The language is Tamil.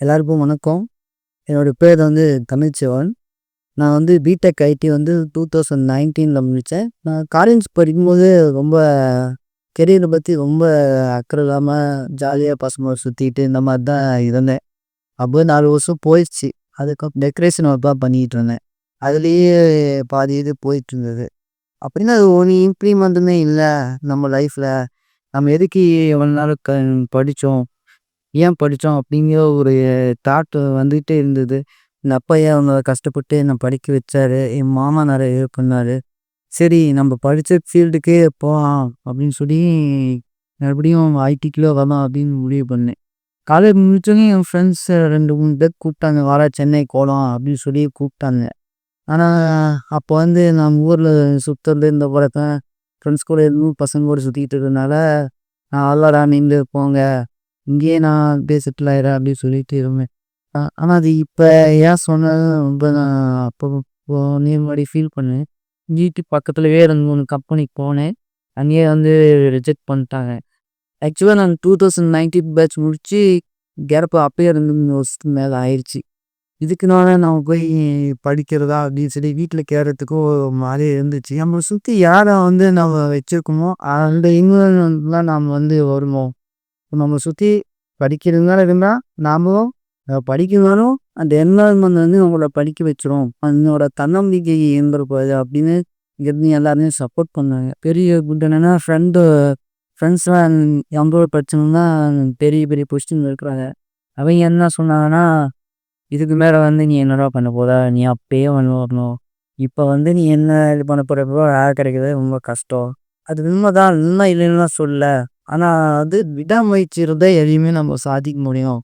எல்லாருக்கும் வணக்கம். என்னோடய பேர் வந்து தமிழ்ச்சிவன் நான் வந்து பிடெக் ஐடி வந்து டூ தௌசண்ட் நைன்டீனில் முடித்தேன் நான் காலேஜ் படிக்கும்போது ரொம்ப கெரியரை பற்றி ரொம்ப அக்கறை இல்லாமல் ஜாலியாக பசங்களோட சுற்றிட்டு இந்த மாதிரி தான் இருந்தேன். அப்போ நாலு வருஷம் போயிடுச்சு. அதுக்கப்புறம் டெக்கரேஷன் ஒர்க் தான் பண்ணிக்கிட்டு இருந்தேன். அதுலேயே பாதி இது போயிட்டு இருந்தது. அப்படின்னா அது ஒரு இம்ப்ளிமெண்ட்டுமே இல்லை நம்ம லைஃப்பில் நம்ம எதுக்கு எவ்வளோ நாள் க படித்தோம் ஏன் படித்தோம் அப்படிங்கிற ஒரு தாட் வந்துகிட்டே இருந்தது. எங்கள் அப்பா ஏன் அவங்க கஷ்டப்பட்டு என்னை படிக்க வச்சாரு? என் மாமா நிறைய ஹெல்ப் பண்ணார். சரி நம்ம படித்த ஃபீல்டுக்கே போகலாம் அப்படின்னு சொல்லி மறுபடியும் ஐடிக்குள்ளே வரலாம் அப்படின்னு முடிவு பண்ணேன். காலேஜ் முடிச்சோடனே என் ஃப்ரெண்ட்ஸ் ரெண்டு மூணு பேர் கூப்பிட்டாங்க. வாடா சென்னை போகலாம் அப்படின்னு சொல்லி கூப்பிட்டாங்க. ஆனால் அப்போ வந்து நம்ம ஊரில் சுற்றுறது இந்த பழக்கம் ஃப்ரெண்ட்ஸ் கூட இன்னும் பசங்க கூட சுற்றிக்கிட்டு இருக்கிறதுனால நான் அல்லடா நீங்களே போங்க. இங்கேயே நான் அப்படியே செட்டில் ஆயிடுறேன் அப்படின்னு சொல்லிட்டு இருந்தேன். ஆனால் அது இப்போ ஏன் சொன்னது ரொம்ப நான் அப்போ போனே மாதிரி ஃபீல் பண்ணேன். வீட்டு பக்கத்துலவே ரெண்டு மூணு கம்பெனிக்கு போனேன். அங்கேயே வந்து ரிஜெக்ட் பண்ணிட்டாங்க. ஆக்சுவலாக நான் டூ தௌசண்ட் நைன்டீன் பேட்ச் முடித்து கேரப்போ அப்பயே ரெண்டு மூணு வருஷத்துக்கு மேலே ஆயிடுச்சு இதுக்குனால நான் போய் படிக்கிறதா அப்படின்னு சொல்லி வீட்டில் கேட்கறதுக்கும் ஒரு மாதிரி இருந்துச்சு. நம்மளை சுற்றி யாரை வந்து நம்ம வச்சுருக்கோமோ அந்த இன்வால்மெண்ட்லாம் நாம் வந்து வருவோம். நம்மளை சுற்றி படிக்கிறதுனால இருந்தால் நாமளும் படிக்கணும் அந்த என்வரன்மெண்ட் வந்து நம்மளை படிக்க வச்சிரும். அதனோட தன்னம்பிக்கை இருந்திருப்பாது அப்படின்னு இருந்து எல்லாருமே சப்போர்ட் பண்ணாங்க பெரிய குட் என்னென்னா ஃப்ரெண்டு ஃப்ரெண்ட்ஸ்லாம் எங்களோட படிச்சவங்க பெரிய பெரிய பொசிஷன் இருக்கிறாங்க. அவங்க என்ன சொன்னாங்கன்னா இதுக்கு மேலே வந்து நீ என்னடா பண்ண போதா நீ அப்பயே வந்து வரணும். இப்போ வந்து நீ என்ன இது பண்ண போகிறப்போ வேலை கிடைக்கிறது ரொம்ப கஷ்டம். அது உண்மைதான்? உண்மை இல்லைன்னா சொல்ல. ஆனால் அது விடாமுயற்சி இருந்தால் எதையுமே நம்ம சாதிக்க முடியும்.